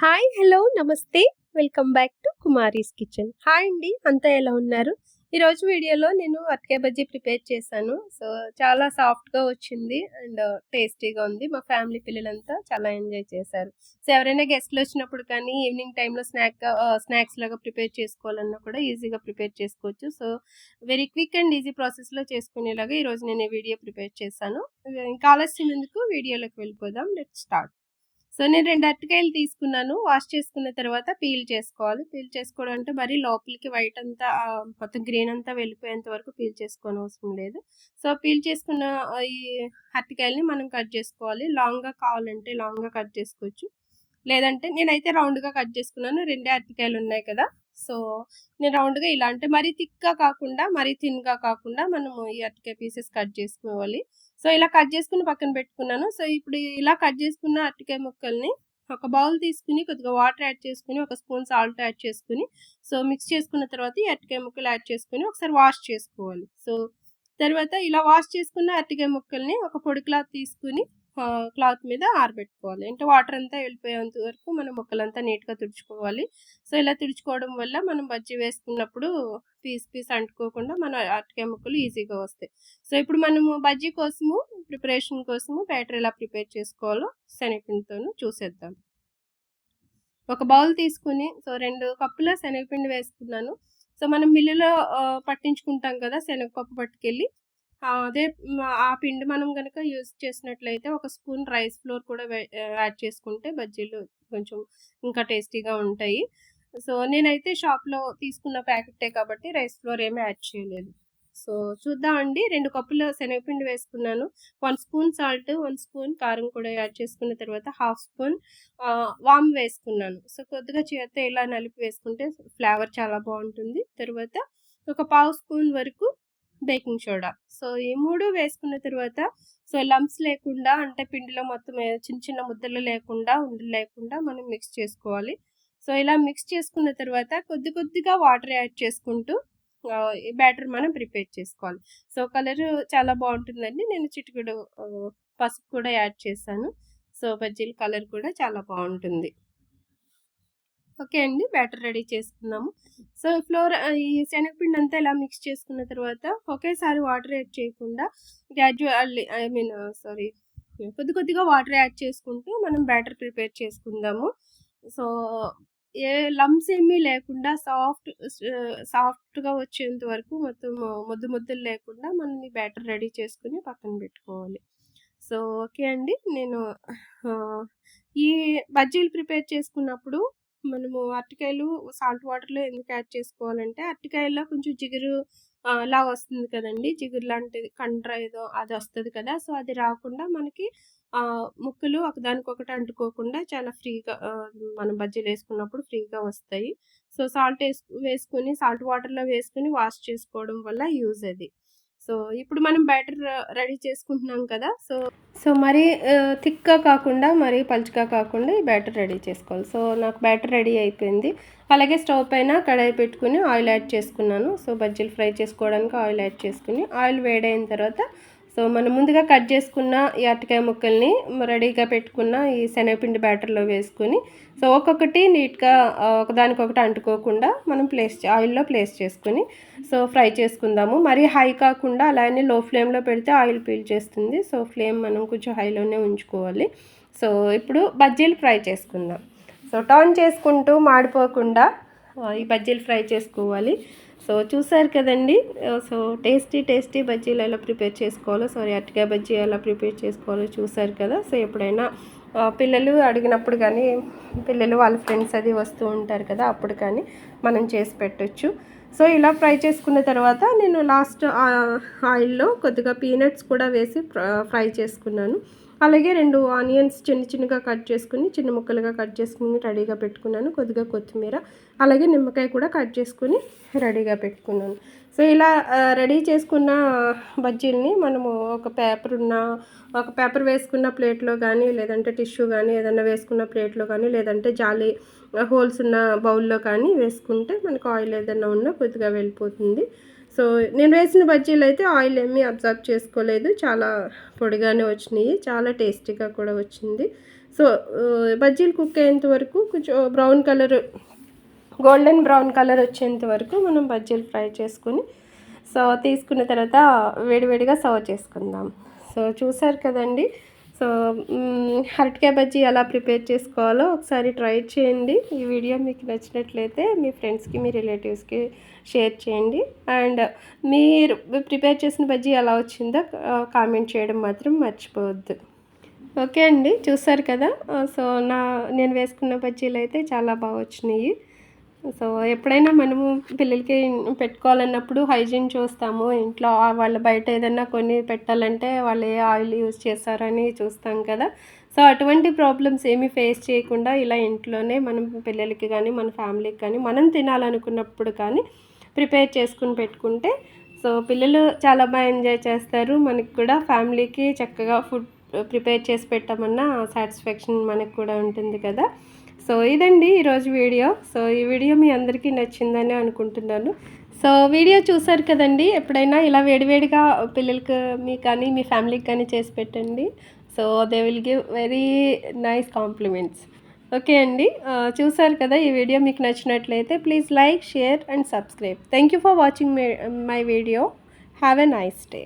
Hi hello నమస్తే. Welcome back to Kumari's kitchen. Hi అండి అంతా ఎలా ఉన్నారు? ఈరోజు వీడియోలో నేను అరటికాయ బజ్జీ ప్రిపేర్ చేశాను. సో చాలా సాఫ్ట్గా వచ్చింది అండ్ టేస్టీగా ఉంది. మా ఫ్యామిలీ పిల్లలంతా చాలా ఎంజాయ్ చేశారు. సో ఎవరైనా గెస్ట్లు వచ్చినప్పుడు కానీ ఈవినింగ్ టైంలో స్నాక్ స్నాక్స్ లాగా ప్రిపేర్ చేసుకోవాలన్నా కూడా ఈజీగా ప్రిపేర్ చేసుకోవచ్చు. So very quick and easy ప్రాసెస్లో చేసుకునేలాగా ఈరోజు నేను ఈ వీడియో ప్రిపేర్ చేశాను. ఇంకా ఆలస్యం ఎందుకు? వీడియోలోకి వెళ్ళిపోదాం. Let start. సో నేను రెండు అరటికాయలు తీసుకున్నాను. వాష్ చేసుకున్న తర్వాత పీల్ చేసుకోవాలి. పీల్ చేసుకోవడం అంటే మరి లోపలికి వైట్ అంతా మొత్తం గ్రీన్ అంతా వెళ్ళిపోయేంత వరకు పీల్ చేసుకోని అవసరం లేదు. సో పీల్ చేసుకున్న ఈ అరటికాయలని మనం కట్ చేసుకోవాలి. లాంగ్గా కావాలంటే లాంగ్గా కట్ చేసుకోవచ్చు. లేదంటే నేనైతే రౌండ్గా కట్ చేసుకున్నాను. రెండే అరటికాయలు ఉన్నాయి కదా. సో నేను రౌండ్గా ఇలా అంటే మరీ థిక్గా కాకుండా మరీ థిన్గా కాకుండా మనము ఈ అరటికాయ పీసెస్ కట్ చేసుకోవాలి. సో ఇలా కట్ చేసుకుని పక్కన పెట్టుకున్నాను. సో ఇప్పుడు ఇలా కట్ చేసుకున్న అరటికాయ ముక్కల్ని ఒక బౌల్ తీసుకుని కొద్దిగా వాటర్ యాడ్ చేసుకుని ఒక స్పూన్ సాల్ట్ యాడ్ చేసుకుని సో మిక్స్ చేసుకున్న తర్వాత ఈ అరటికాయ ముక్కలు యాడ్ చేసుకుని ఒకసారి వాష్ చేసుకోవాలి. సో తర్వాత ఇలా వాష్ చేసుకున్న అరటికాయ ముక్కల్ని ఒక పొడి క్లాత్ తీసుకుని క్లాత్ మీద ఆరబెట్టుకోవాలి. అంటే వాటర్ అంతా వెళ్ళిపోయేంత వరకు మనం ముక్కలంతా నీట్గా తుడుచుకోవాలి. సో ఇలా తుడుచుకోవడం వల్ల మనం బజ్జీ వేసుకున్నప్పుడు పీస్ పీస్ అంటుకోకుండా మన అరటికాయ ముక్కలు ఈజీగా వస్తాయి. సో ఇప్పుడు మనము బజ్జీ కోసము ప్రిపరేషన్ కోసము బ్యాటర్ ఎలా ప్రిపేర్ చేసుకోవాలో శనగపిండితోనూ చూసేద్దాం. ఒక బౌల్ తీసుకుని సో రెండు కప్పుల శనగపిండి వేసుకున్నాను. సో మనం మిల్లులో పట్టించుకుంటాం కదా శనగపప్పు పట్టుకెళ్ళి అదే ఆ పిండి మనం కనుక యూజ్ చేసినట్లయితే ఒక స్పూన్ రైస్ ఫ్లోర్ కూడా యాడ్ చేసుకుంటే బజ్జీలు కొంచెం ఇంకా టేస్టీగా ఉంటాయి. సో నేనైతే షాప్లో తీసుకున్న ప్యాకెటే కాబట్టి రైస్ ఫ్లోర్ ఏమీ యాడ్ చేయలేదు. సో చూద్దామండి రెండు కప్పుల శనగపిండి వేసుకున్నాను. One spoon salt one spoon కారం కూడా యాడ్ చేసుకున్న తర్వాత హాఫ్ స్పూన్ వామ్ వేసుకున్నాను. సో కొద్దిగా చేత ఇలా నలిపి వేసుకుంటే ఫ్లేవర్ చాలా బాగుంటుంది. తర్వాత ఒక పావు స్పూన్ వరకు బేకింగ్ సోడా. సో ఈ మూడు వేసుకున్న తర్వాత సో లంప్స్ లేకుండా అంటే పిండిలో మొత్తం చిన్న చిన్న ముద్దలు లేకుండా ఉండలు లేకుండా మనం మిక్స్ చేసుకోవాలి. సో ఇలా మిక్స్ చేసుకున్న తర్వాత కొద్ది కొద్దిగా వాటర్ యాడ్ చేసుకుంటూ బ్యాటర్ మనం ప్రిపేర్ చేసుకోవాలి. సో కలర్ చాలా బాగుంటుందండి. నేను చిటికుడు పసుపు కూడా యాడ్ చేశాను. సో బజ్జీల కలర్ కూడా చాలా బాగుంటుంది. ఓకే అండి బ్యాటర్ రెడీ చేసుకుందాము సో ఫ్లోర్ ఈ శనగపిండి అంతా ఇలా మిక్స్ చేసుకున్న తర్వాత ఒకేసారి వాటర్ యాడ్ చేయకుండా గ్రాడ్యువల్ ఐ మీన్ సారీ కొద్ది కొద్దిగా వాటర్ యాడ్ చేసుకుంటూ మనం బ్యాటర్ ప్రిపేర్ చేసుకుందాము. సో ఏ లమ్స్ ఏమీ లేకుండా సాఫ్ట్ సాఫ్ట్గా వచ్చేంత వరకు మొత్తం ముద్దు ముద్దలు లేకుండా మనం ఈ బ్యాటర్ రెడీ చేసుకుని పక్కన పెట్టుకోవాలి. సో ఓకే అండి నేను ఈ బజ్జీలు ప్రిపేర్ చేసుకున్నప్పుడు మనము అరటికాయలు సాల్ట్ వాటర్లో ఎందుకు యాడ్ చేసుకోవాలంటే అరటికాయల్లో కొంచెం జిగురు లా వస్తుంది కదండి. జిగురు లాంటిది కండ్ర ఏదో అది వస్తుంది కదా. సో అది రాకుండా మనకి ముక్కలు ఒకదానికొకటి అంటుకోకుండా చాలా ఫ్రీగా మనం బజ్జీలు వేసుకున్నప్పుడు ఫ్రీగా వస్తాయి. సో సాల్ట్ వేసు వేసుకుని సాల్ట్ వాటర్లో వేసుకుని వాష్ చేసుకోవడం వల్ల యూజ్ అది. సో ఇప్పుడు మనం బ్యాటర్ రెడీ చేసుకుంటున్నాం కదా. సో సో మరీ థిక్గా కాకుండా మరీ పలుచగా కాకుండా ఈ బ్యాటర్ రెడీ చేసుకోవాలి. సో నాకు బ్యాటర్ రెడీ అయిపోయింది. అలాగే స్టవ్ పైన కడాయి పెట్టుకుని ఆయిల్ యాడ్ చేసుకున్నాను. సో బజ్జీలు ఫ్రై చేసుకోవడానికి ఆయిల్ యాడ్ చేసుకుని ఆయిల్ వేడైన తర్వాత సో మనం ముందుగా కట్ చేసుకున్న ఈ అరటికాయ ముక్కల్ని రెడీగా పెట్టుకున్న ఈ శనగపిండి బ్యాటర్లో వేసుకుని సో ఒక్కొక్కటి నీట్గా ఒకదానికొకటి అంటుకోకుండా మనం ప్లేస్ ఆయిల్లో ప్లేస్ చేసుకుని సో ఫ్రై చేసుకుందాము. మరీ హై కాకుండా అలానే లో ఫ్లేమ్లో పెడితే ఆయిల్ పీల్చేస్తుంది సో ఫ్లేమ్ మనం కొంచెం హైలోనే ఉంచుకోవాలి. సో ఇప్పుడు బజ్జీలు ఫ్రై చేసుకుందాం. సో టర్న్ చేసుకుంటూ మాడిపోకుండా ఈ బజ్జీలు ఫ్రై చేసుకోవాలి. సో చూసారు కదండి. సో టేస్టీ టేస్టీ బజ్జీలు ఎలా ప్రిపేర్ చేసుకోవాలో సారీ అరటికాయ బజ్జీ ఎలా ప్రిపేర్ చేసుకోవాలో చూసారు కదా. సో ఎప్పుడైనా పిల్లలు అడిగినప్పుడు కానీ పిల్లలు వాళ్ళ ఫ్రెండ్స్ అది వస్తూ ఉంటారు కదా అప్పుడు కానీ మనం చేసి పెట్టచ్చు. సో ఇలా ఫ్రై చేసుకున్న తర్వాత నేను లాస్ట్ ఆయిల్లో కొద్దిగా పీనట్స్ కూడా వేసి ఫ్రై చేసుకున్నాను. అలాగే రెండు ఆనియన్స్ చిన్న చిన్నగా కట్ చేసుకుని చిన్న ముక్కలుగా కట్ చేసుకుని రెడీగా పెట్టుకున్నాను. కొద్దిగా కొత్తిమీర అలాగే నిమ్మకాయ కూడా కట్ చేసుకుని రెడీగా పెట్టుకున్నాను. సో ఇలా రెడీ చేసుకున్న బజ్జీల్ని మనము ఒక పేపర్ ఉన్న ఒక పేపర్ వేసుకున్న ప్లేట్లో కానీ లేదంటే టిష్యూ కానీ ఏదైనా వేసుకున్న ప్లేట్లో కానీ లేదంటే జాలి హోల్స్ ఉన్న బౌల్లో కానీ వేసుకుంటే మనకు ఆయిల్ ఏదైనా ఉన్నా కొద్దిగా వెళ్ళిపోతుంది. సో నేను వేసిన బజ్జీలు అయితే ఆయిల్ ఏమీ అబ్జర్వ్ చేసుకోలేదు. చాలా పొడిగానే వచ్చినాయి. చాలా టేస్టీగా కూడా వచ్చింది. సో బజ్జీలు కుక్ అయ్యేంత వరకు కొంచెం brown colour golden brown colour వచ్చేంత వరకు మనం బజ్జీలు ఫ్రై చేసుకుని సో తీసుకున్న తర్వాత వేడివేడిగా సర్వ్ చేసుకుందాం. సో చూసారు కదండి? సో అరటికాయ బజ్జీ ఎలా ప్రిపేర్ చేసుకోవాలో ఒకసారి ట్రై చేయండి. ఈ వీడియో మీకు నచ్చినట్లయితే మీ ఫ్రెండ్స్కి మీ రిలేటివ్స్కి షేర్ చేయండి. అండ్ మీరు ప్రిపేర్ చేసిన బజ్జీ ఎలా వచ్చిందో కామెంట్ చేయడం మాత్రం మర్చిపోవద్దు. ఓకే అండి చూసారు కదా? సో నా నేను వేసుకున్న బజ్జీలు అయితే చాలా బాగా వచ్చినాయి. సో ఎప్పుడైనా మనము పిల్లలకి పెట్టుకోవాలన్నప్పుడు హైజీన్ చూస్తాము. ఇంట్లో వాళ్ళు బయట ఏదైనా కొన్ని పెట్టాలంటే వాళ్ళు ఏ ఆయిల్ యూజ్ చేస్తారని చూస్తాం కదా. సో అటువంటి ప్రాబ్లమ్స్ ఏమీ ఫేస్ చేయకుండా ఇలా ఇంట్లోనే మనం పిల్లలకి కానీ మన ఫ్యామిలీకి కానీ మనం తినాలనుకున్నప్పుడు కానీ ప్రిపేర్ చేసుకుని పెట్టుకుంటే సో పిల్లలు చాలా బాగా ఎంజాయ్ చేస్తారు. మనకి కూడా ఫ్యామిలీకి చక్కగా ఫుడ్ ప్రిపేర్ చేసి పెట్టామన్న సాటిస్ఫాక్షన్ మనకు కూడా ఉంటుంది కదా. సో ఇదండి ఈరోజు వీడియో. సో ఈ వీడియో మీ అందరికీ నచ్చిందని అనుకుంటున్నాను. సో వీడియో చూసారు కదండి ఎప్పుడైనా ఇలా వేడివేడిగా పిల్లలకి మీ కానీ మీ ఫ్యామిలీకి కానీ చేసి పెట్టండి. So they will give very nice compliments okay అండి చూసారు కదా ఈ వీడియో మీకు నచ్చినట్లయితే please like share and subscribe. Thank you for watching my my video. Have a nice day.